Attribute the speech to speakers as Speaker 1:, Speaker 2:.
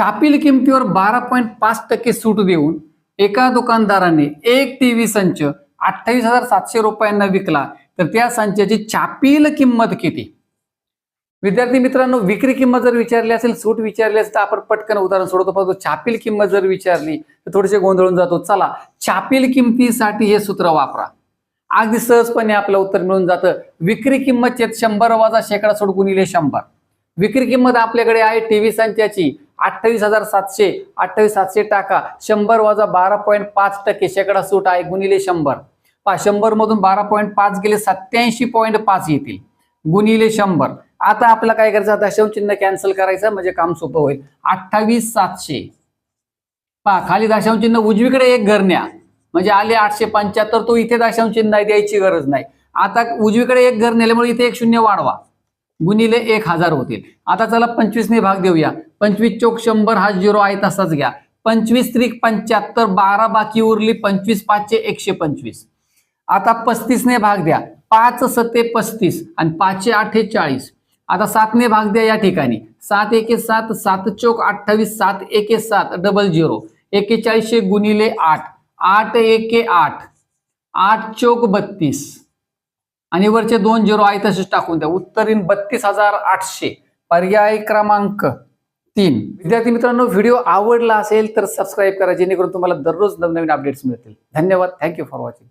Speaker 1: छापील किमतीवर बारा पॉईंट पाच टक्के सूट देऊन एका दुकानदाराने एक टीव्ही संच अठ्ठावीस हजार सातशे रुपयांना विकला तर त्या संचाची छापील किंमत किती? विद्यार्थी मित्रांनो विक्री किंमत जर विचारली असेल सूट विचारली असेल तर आपण पटकन उदाहरण सोडतो परंतु छापील किंमत जर विचारली तर थोडेसे गोंधळून जातो. चला छापील किमतीसाठी हे सूत्र वापरा. अगदी सहजपणे आपलं उत्तर मिळून जातं. विक्री किंमत शंभर वाजा शेकडा सोड गुणिले शंभर. विक्री किंमत आपल्याकडे आहे टीव्ही संचाची. अठ्ठावीस हजार सातशे अठ्ठावीस सातशे टाका. शंभर वाजा बारा पॉईंट पाच टक्के. शेकडा सूट आहे गुणिले शंभर. पा शंभर मधून बारा पॉईंट पाच गेले सत्याऐंशी पॉईंट पाच येतील. गुणिले शंभर. आता आपलं काय करायचं? दशांश चिन्ह कॅन्सल करायचं म्हणजे काम सोपं होईल. अठ्ठावीस सातशे. पा खाली दशांश चिन्ह उजवीकडे एक घर न्या. म्हणजे आले आठशे पंच्याहत्तर तो इथे दशांश चिन्ह द्यायची गरज नाही. आता उजवीकडे एक घर नेल्यामुळे इथे एक शून्य वाढवा. गुणिले एक हजार होतील. आता चला पंचवीसने भाग देऊया. पंचवीस चौक शंभर हा झिरो आहे तसाच घ्या. पंचवीस त्रिक पंच्याहत्तर बारा बाकी उरली पंचवीस पाचशे एकशे पंचवीस. आता पस्तीसने भाग द्या. पाच सत्ते पस्तीस आणि पाचशे अठ्ठेचाळीस चाळीस. आता सातने भाग द्या या ठिकाणी. सात एके सात सात चौक अठ्ठावीस सात एके सात डबल झिरो एकेचाळीसशे गुणिले आठ. आठ एके आठ. आठ चौक बत्तीस. आणि वरचे दोन झिरो आहे तसेच टाकून द्या. उत्तरीन बत्तीस हजार आठशे. पर्याय क्रमांक तीन. विद्यार्थी मित्रांनो व्हिडिओ आवडला असेल तर सबस्क्राईब करा जेणेकरून तुम्हाला दररोज नवनवीन अपडेट्स मिळतील. धन्यवाद. Thank you for watching